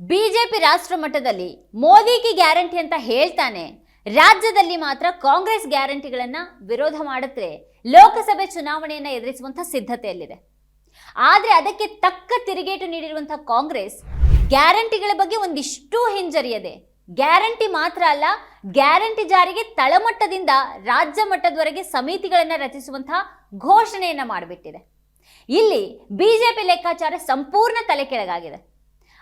BJP ರಾಷ್ಟ್ರ ಮಟ್ಟದಲ್ಲಿ ಮೋದಿಗೆ ಗ್ಯಾರಂಟಿ ಅಂತ ಹೇಳ್ತಾನೆ. ರಾಜ್ಯದಲ್ಲಿ ಮಾತ್ರ ಕಾಂಗ್ರೆಸ್ ಗ್ಯಾರಂಟಿಗಳನ್ನ ವಿರೋಧ ಮಾಡುತ್ತೆ. ಲೋಕಸಭೆ ಚುನಾವಣೆಯನ್ನ ಎದುರಿಸುವಂತಹ ಸಿದ್ಧತೆಯಲ್ಲಿದೆ. ಆದ್ರೆ ಅದಕ್ಕೆ ತಕ್ಕ ತಿರುಗೇಟು ನೀಡಿರುವಂತಹ ಕಾಂಗ್ರೆಸ್ ಗ್ಯಾರಂಟಿಗಳ ಬಗ್ಗೆ ಒಂದಿಷ್ಟು ಹಿಂಜರಿಯದೆ. ಗ್ಯಾರಂಟಿ ಮಾತ್ರ ಅಲ್ಲ, ಗ್ಯಾರಂಟಿ ಜಾರಿಗೆ ತಳಮಟ್ಟದಿಂದ ರಾಜ್ಯ ಮಟ್ಟದವರೆಗೆ ಸಮಿತಿಗಳನ್ನ ರಚಿಸುವಂತಹ ಘೋಷಣೆಯನ್ನ ಮಾಡಿಬಿಟ್ಟಿದೆ. ಇಲ್ಲಿ ಬಿಜೆಪಿ ಲೆಕ್ಕಾಚಾರ ಸಂಪೂರ್ಣ ತಲೆ ಕೆಳಗಾಗಿದೆ.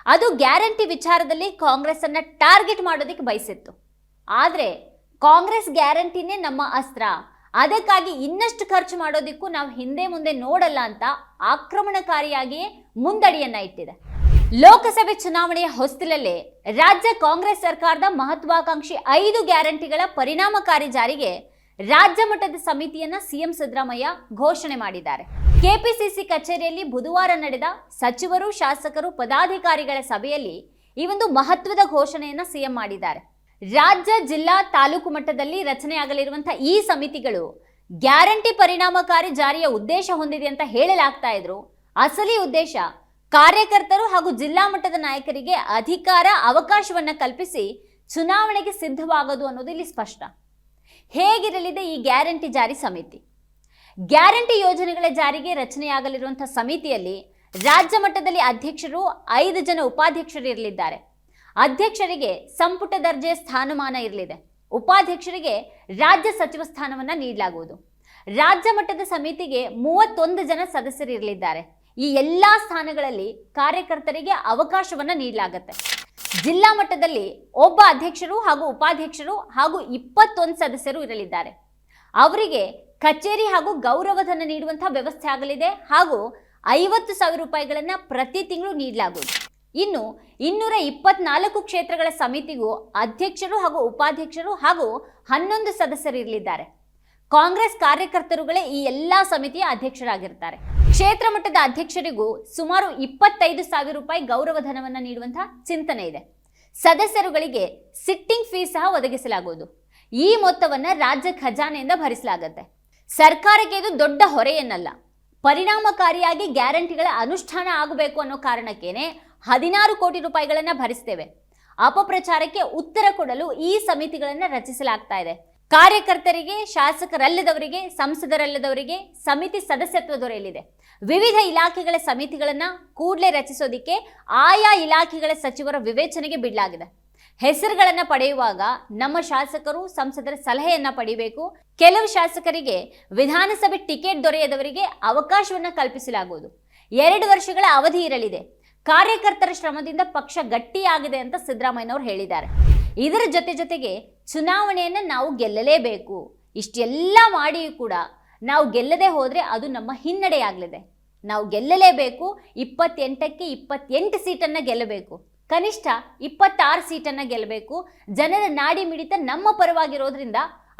ಅದು ಗ್ಯಾರಂಟಿ ವಿಚಾರದಲ್ಲಿ ಕಾಂಗ್ರೆಸ್ ಅನ್ನ ಟಾರ್ಗೆಟ್ ಮಾಡೋದಕ್ಕೆ ಬಯಸಿತ್ತು. ಆದರೆ ಕಾಂಗ್ರೆಸ್ ಗ್ಯಾರಂಟಿನೇ ನಮ್ಮ ಅಸ್ತ್ರ. ಅದಕ್ಕಾಗಿ ಇನ್ನಷ್ಟು ಖರ್ಚು ಮಾಡೋದಕ್ಕೂ ನಾವು ಹಿಂದೆ ಮುಂದೆ ನೋಡಲ್ಲ ಅಂತ ಆಕ್ರಮಣಕಾರಿಯಾಗಿಯೇ ಮುಂದಡಿಯನ್ನ ಇಟ್ಟಿದೆ. ಲೋಕಸಭೆ ಚುನಾವಣೆಯ ಹೊಸ್ತಿಲಲ್ಲೇ ರಾಜ್ಯ ಕಾಂಗ್ರೆಸ್ ಸರ್ಕಾರದ ಮಹತ್ವಾಕಾಂಕ್ಷಿ ಐದು ಗ್ಯಾರಂಟಿಗಳ ಪರಿಣಾಮಕಾರಿ ಜಾರಿಗೆ ರಾಜ್ಯ ಮಟ್ಟದ ಸಮಿತಿಯನ್ನ ಸಿಎಂ ಸಿದ್ದರಾಮಯ್ಯ ಘೋಷಣೆ ಮಾಡಿದ್ದಾರೆ. ಕೆಪಿಸಿಸಿ ಕಚೇರಿಯಲ್ಲಿ ಬುಧವಾರ ನಡೆದ ಸಚಿವರು, ಶಾಸಕರು, ಪದಾಧಿಕಾರಿಗಳ ಸಭೆಯಲ್ಲಿ ಈ ಒಂದು ಮಹತ್ವದ ಘೋಷಣೆಯನ್ನ ಸಿಎಂ ಮಾಡಿದ್ದಾರೆ. ರಾಜ್ಯ, ಜಿಲ್ಲಾ, ತಾಲೂಕು ಮಟ್ಟದಲ್ಲಿ ರಚನೆಯಾಗಲಿರುವಂತಹ ಈ ಸಮಿತಿಗಳು ಗ್ಯಾರಂಟಿ ಪರಿಣಾಮಕಾರಿ ಜಾರಿಯ ಉದ್ದೇಶ ಹೊಂದಿದೆ ಅಂತ ಹೇಳಲಾಗ್ತಾ ಇದ್ರು. ಅಸಲಿ ಉದ್ದೇಶ ಕಾರ್ಯಕರ್ತರು ಹಾಗೂ ಜಿಲ್ಲಾ ಮಟ್ಟದ ನಾಯಕರಿಗೆ ಅಧಿಕಾರ, ಅವಕಾಶವನ್ನ ಕಲ್ಪಿಸಿ ಚುನಾವಣೆಗೆ ಸಿದ್ಧವಾಗೋದು ಅನ್ನೋದು ಇಲ್ಲಿ ಸ್ಪಷ್ಟ. ಹೇಗಿರಲಿದೆ ಈ ಗ್ಯಾರಂಟಿ ಜಾರಿ ಸಮಿತಿ? ಗ್ಯಾರಂಟಿ ಯೋಜನೆಗಳ ಜಾರಿಗೆ ರಚನೆಯಾಗಲಿರುವಂತಹ ಸಮಿತಿಯಲ್ಲಿ ರಾಜ್ಯ ಮಟ್ಟದಲ್ಲಿ ಅಧ್ಯಕ್ಷರು ಐದು ಜನ ಉಪಾಧ್ಯಕ್ಷರು ಇರಲಿದ್ದಾರೆ. ಅಧ್ಯಕ್ಷರಿಗೆ ಸಂಪುಟ ದರ್ಜೆಯ ಸ್ಥಾನಮಾನ ಇರಲಿದೆ. ಉಪಾಧ್ಯಕ್ಷರಿಗೆ ರಾಜ್ಯ ಸಚಿವ ಸ್ಥಾನವನ್ನು ನೀಡಲಾಗುವುದು. ರಾಜ್ಯ ಮಟ್ಟದ ಸಮಿತಿಗೆ ಮೂವತ್ತೊಂದು ಜನ ಸದಸ್ಯರು ಇರಲಿದ್ದಾರೆ. ಈ ಎಲ್ಲ ಸ್ಥಾನಗಳಲ್ಲಿ ಕಾರ್ಯಕರ್ತರಿಗೆ ಅವಕಾಶವನ್ನ ನೀಡಲಾಗುತ್ತೆ. ಜಿಲ್ಲಾ ಮಟ್ಟದಲ್ಲಿ ಒಬ್ಬ ಅಧ್ಯಕ್ಷರು ಹಾಗೂ ಉಪಾಧ್ಯಕ್ಷರು ಹಾಗೂ ಇಪ್ಪತ್ತೊಂದು ಸದಸ್ಯರು ಇರಲಿದ್ದಾರೆ. ಅವರಿಗೆ ಕಚೇರಿ ಹಾಗೂ ಗೌರವಧನ ನೀಡುವಂತಹ ವ್ಯವಸ್ಥೆ ಆಗಲಿದೆ ಹಾಗೂ ಐವತ್ತು ಸಾವಿರ ರೂಪಾಯಿಗಳನ್ನ ಪ್ರತಿ ತಿಂಗಳು ನೀಡಲಾಗುವುದು. ಇನ್ನು ಇನ್ನೂರ ಇಪ್ಪತ್ನಾಲ್ಕು ಕ್ಷೇತ್ರಗಳ ಸಮಿತಿಗೂ ಅಧ್ಯಕ್ಷರು ಹಾಗೂ ಉಪಾಧ್ಯಕ್ಷರು ಹಾಗೂ ಹನ್ನೊಂದು ಸದಸ್ಯರು ಇರಲಿದ್ದಾರೆ. ಕಾಂಗ್ರೆಸ್ ಕಾರ್ಯಕರ್ತರುಗಳೇ ಈ ಎಲ್ಲಾ ಸಮಿತಿಯ ಅಧ್ಯಕ್ಷರಾಗಿರ್ತಾರೆ. ಕ್ಷೇತ್ರ ಮಟ್ಟದ ಅಧ್ಯಕ್ಷರಿಗೂ ಸುಮಾರು ಇಪ್ಪತ್ತೈದು ಸಾವಿರ ರೂಪಾಯಿ ಗೌರವಧನವನ್ನು ನೀಡುವಂತಹ ಚಿಂತನೆ ಇದೆ. ಸದಸ್ಯರುಗಳಿಗೆ ಸಿಟ್ಟಿಂಗ್ ಫೀಸ್ ಸಹ ಒದಗಿಸಲಾಗುವುದು. ಈ ಮೊತ್ತವನ್ನು ರಾಜ್ಯ ಖಜಾನೆಯಿಂದ ಭರಿಸಲಾಗುತ್ತೆ. ಸರ್ಕಾರಕ್ಕೆ ಇದು ದೊಡ್ಡ ಹೊರೆಯನ್ನಲ್ಲ. ಪರಿಣಾಮಕಾರಿಯಾಗಿ ಗ್ಯಾರಂಟಿಗಳ ಅನುಷ್ಠಾನ ಆಗಬೇಕು ಅನ್ನೋ ಕಾರಣಕ್ಕೇನೆ ಹದಿನಾರು ಕೋಟಿ ರೂಪಾಯಿಗಳನ್ನು ಭರಿಸ್ತೇವೆ. ಅಪಪ್ರಚಾರಕ್ಕೆ ಉತ್ತರ ಕೊಡಲು ಈ ಸಮಿತಿಗಳನ್ನು ರಚಿಸಲಾಗ್ತಾ ಇದೆ. ಕಾರ್ಯಕರ್ತರಿಗೆ, ಶಾಸಕರಲ್ಲದವರಿಗೆ, ಸಂಸದರಲ್ಲದವರಿಗೆ, ಸಮಿತಿ ಸದಸ್ಯತ್ವ ದೊರೆಯಲಿದೆ. ವಿವಿಧ ಇಲಾಖೆಗಳ ಸಮಿತಿಗಳನ್ನು ಕೂಡಲೇ ರಚಿಸೋದಿಕ್ಕೆ ಆಯಾ ಇಲಾಖೆಗಳ ಸಚಿವರ ವಿವೇಚನೆಗೆ ಬಿಡಲಾಗಿದೆ. ಹೆಸರುಗಳನ್ನ ಪಡೆಯುವಾಗ ನಮ್ಮ ಶಾಸಕರು, ಸಂಸದರ ಸಲಹೆಯನ್ನ ಪಡಿಬೇಕು. ಕೆಲವು ಶಾಸಕರಿಗೆ ವಿಧಾನಸಭೆ ಟಿಕೆಟ್ ದೊರೆಯದವರಿಗೆ ಅವಕಾಶವನ್ನು ಕಲ್ಪಿಸಲಾಗುವುದು. ಎರಡು ವರ್ಷಗಳ ಅವಧಿ ಇರಲಿದೆ. ಕಾರ್ಯಕರ್ತರ ಶ್ರಮದಿಂದ ಪಕ್ಷ ಗಟ್ಟಿಯಾಗಿದೆ ಅಂತ ಸಿದ್ದರಾಮಯ್ಯನವರು ಹೇಳಿದ್ದಾರೆ. ಇದರ ಜೊತೆ ಜೊತೆಗೆ ಚುನಾವಣೆಯನ್ನು ನಾವು ಗೆಲ್ಲಲೇಬೇಕು. ಇಷ್ಟೆಲ್ಲ ಮಾಡಿಯೂ ಕೂಡ ನಾವು ಗೆಲ್ಲದೆ ಹೋದರೆ ಅದು ನಮ್ಮ ಹಿನ್ನಡೆಯಾಗಲಿದೆ. ನಾವು ಗೆಲ್ಲಲೇಬೇಕು. ಇಪ್ಪತ್ತೆಂಟಕ್ಕೆ ಇಪ್ಪತ್ತೆಂಟು ಸೀಟನ್ನು ಗೆಲ್ಲಬೇಕು. ಕನಿಷ್ಠ ಇಪ್ಪತ್ತಾರು ಸೀಟನ್ನು ಗೆಲ್ಲಬೇಕು ಜನರ ನಾಡಿ ಮಿಡಿತ ನಮ್ಮ ಪರವಾಗಿರೋದ್ರಿಂದ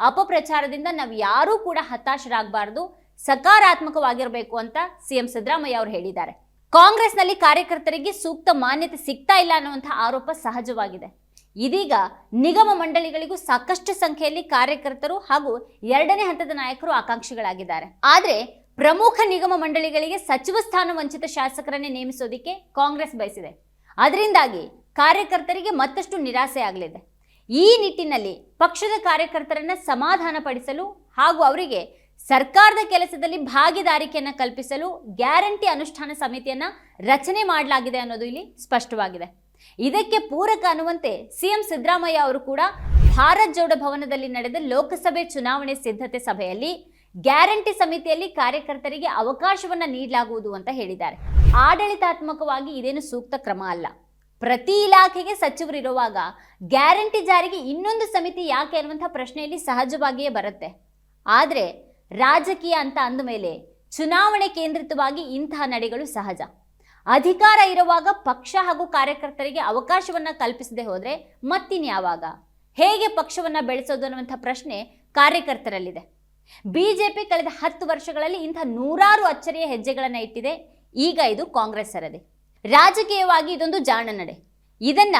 ಅಪಪ್ರಚಾರದಿಂದ ನಾವು ಯಾರೂ ಕೂಡ ಹತಾಶರಾಗಬಾರ್ದು. ಸಕಾರಾತ್ಮಕವಾಗಿರಬೇಕು ಅಂತ ಸಿಎಂ ಸಿದ್ದರಾಮಯ್ಯ ಅವರು ಹೇಳಿದ್ದಾರೆ. ಕಾಂಗ್ರೆಸ್ನಲ್ಲಿ ಕಾರ್ಯಕರ್ತರಿಗೆ ಸೂಕ್ತ ಮಾನ್ಯತೆ ಸಿಗ್ತಾ ಇಲ್ಲ ಅನ್ನುವಂಥ ಆರೋಪ ಸಹಜವಾಗಿದೆ. ಇದೀಗ ನಿಗಮ ಮಂಡಳಿಗಳಿಗೂ ಸಾಕಷ್ಟು ಸಂಖ್ಯೆಯಲ್ಲಿ ಕಾರ್ಯಕರ್ತರು ಹಾಗೂ ಎರಡನೇ ಹಂತದ ನಾಯಕರು ಆಕಾಂಕ್ಷಿಗಳಾಗಿದ್ದಾರೆ. ಆದರೆ ಪ್ರಮುಖ ನಿಗಮ ಮಂಡಳಿಗಳಿಗೆ ಸಚಿವ ಸ್ಥಾನ ವಂಚಿತ ಶಾಸಕರನ್ನೇ ನೇಮಿಸೋದಿಕ್ಕೆ ಕಾಂಗ್ರೆಸ್ ಬಯಸಿದೆ. ಅದರಿಂದಾಗಿ ಕಾರ್ಯಕರ್ತರಿಗೆ ಮತ್ತಷ್ಟು ನಿರಾಸೆ ಆಗಲಿದೆ. ಈ ನಿಟ್ಟಿನಲ್ಲಿ ಪಕ್ಷದ ಕಾರ್ಯಕರ್ತರನ್ನು ಸಮಾಧಾನಪಡಿಸಲು ಹಾಗೂ ಅವರಿಗೆ ಸರ್ಕಾರದ ಕೆಲಸದಲ್ಲಿ ಭಾಗಿದಾರಿಕೆಯನ್ನು ಕಲ್ಪಿಸಲು ಗ್ಯಾರಂಟಿ ಅನುಷ್ಠಾನ ಸಮಿತಿಯನ್ನು ರಚನೆ ಮಾಡಲಾಗಿದೆ ಅನ್ನೋದು ಇಲ್ಲಿ ಸ್ಪಷ್ಟವಾಗಿದೆ. ಇದಕ್ಕೆ ಪೂರಕ ಅನ್ನುವಂತೆ ಸಿಎಂ ಸಿದ್ದರಾಮಯ್ಯ ಅವರು ಕೂಡ ಭಾರತ್ ಜೋಡ ಭವನದಲ್ಲಿ ನಡೆದ ಲೋಕಸಭೆ ಚುನಾವಣೆ ಸಿದ್ಧತೆ ಸಭೆಯಲ್ಲಿ ಗ್ಯಾರಂಟಿ ಸಮಿತಿಯಲ್ಲಿ ಕಾರ್ಯಕರ್ತರಿಗೆ ಅವಕಾಶವನ್ನು ನೀಡಲಾಗುವುದು ಅಂತ ಹೇಳಿದ್ದಾರೆ. ಆಡಳಿತಾತ್ಮಕವಾಗಿ ಇದೇನು ಸೂಕ್ತ ಕ್ರಮ ಅಲ್ಲ. ಪ್ರತಿ ಇಲಾಖೆಗೆ ಸಚಿವರಿರುವಾಗ ಗ್ಯಾರಂಟಿ ಜಾರಿಗೆ ಇನ್ನೊಂದು ಸಮಿತಿ ಯಾಕೆ ಅನ್ನುವಂಥ ಪ್ರಶ್ನೆಯಲ್ಲಿ ಸಹಜವಾಗಿಯೇ ಬರುತ್ತೆ. ಆದರೆ ರಾಜಕೀಯ ಅಂತ ಅಂದಮೇಲೆ ಚುನಾವಣೆ ಕೇಂದ್ರಿತವಾಗಿ ಇಂತಹ ನಡೆಗಳು ಸಹಜ. ಅಧಿಕಾರ ಇರುವಾಗ ಪಕ್ಷ ಹಾಗೂ ಕಾರ್ಯಕರ್ತರಿಗೆ ಅವಕಾಶವನ್ನ ಕಲ್ಪಿಸದೆ ಹೋದರೆ ಮತ್ತಿನ್ಯಾವಾಗ ಹೇಗೆ ಪಕ್ಷವನ್ನ ಬೆಳೆಸೋದು ಅನ್ನುವಂಥ ಪ್ರಶ್ನೆ ಕಾರ್ಯಕರ್ತರಲ್ಲಿದೆ. ಬಿಜೆಪಿ ಕಳೆದ ಹತ್ತು ವರ್ಷಗಳಲ್ಲಿ ಇಂಥ ನೂರಾರು ಅಚ್ಚರಿಯ ಹೆಜ್ಜೆಗಳನ್ನು ಇಟ್ಟಿದೆ. ಈಗ ಇದು ಕಾಂಗ್ರೆಸ್ ಸರದಿ. ರಾಜಕೀಯವಾಗಿ ಇದೊಂದು ಜಾಣ ನಡೆ. ಇದನ್ನ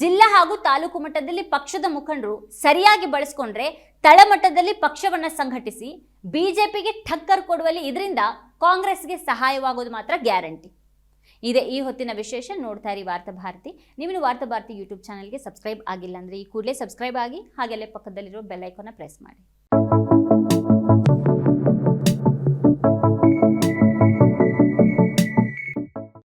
ಜಿಲ್ಲಾ ಹಾಗೂ ತಾಲೂಕು ಮಟ್ಟದಲ್ಲಿ ಪಕ್ಷದ ಮುಖಂಡರು ಸರಿಯಾಗಿ ಬಳಸ್ಕೊಂಡ್ರೆ ತಳಮಟ್ಟದಲ್ಲಿ ಪಕ್ಷವನ್ನ ಸಂಘಟಿಸಿ ಬಿಜೆಪಿಗೆ ಠಕ್ಕರ್ ಕೊಡುವಲ್ಲಿ ಇದರಿಂದ ಕಾಂಗ್ರೆಸ್ಗೆ ಸಹಾಯವಾಗೋದು ಮಾತ್ರ ಗ್ಯಾರಂಟಿ. ಇದೇ ಈ ಹೊತ್ತಿನ ವಿಶೇಷ ನೋಡ್ತಾ ಇರಿ ವಾರ್ತಾ ಭಾರತಿ. ವಾರ್ತಾಭಾರತಿ ವಾರ್ತಾ ಭಾರತಿ ಯೂಟ್ಯೂಬ್ ಚಾನಲ್ಗೆ ಸಬ್ಸ್ಕ್ರೈಬ್ ಆಗಿಲ್ಲ ಅಂದರೆ ಈ ಕೂಡಲೇ ಸಬ್ಸ್ಕ್ರೈಬ್ ಆಗಿ ಹಾಗೆಲ್ಲೇ ಪಕ್ಕದಲ್ಲಿರೋ ಬೆಲ್ಲೈಕನ್ನ ಪ್ರೆಸ್ ಮಾಡಿ.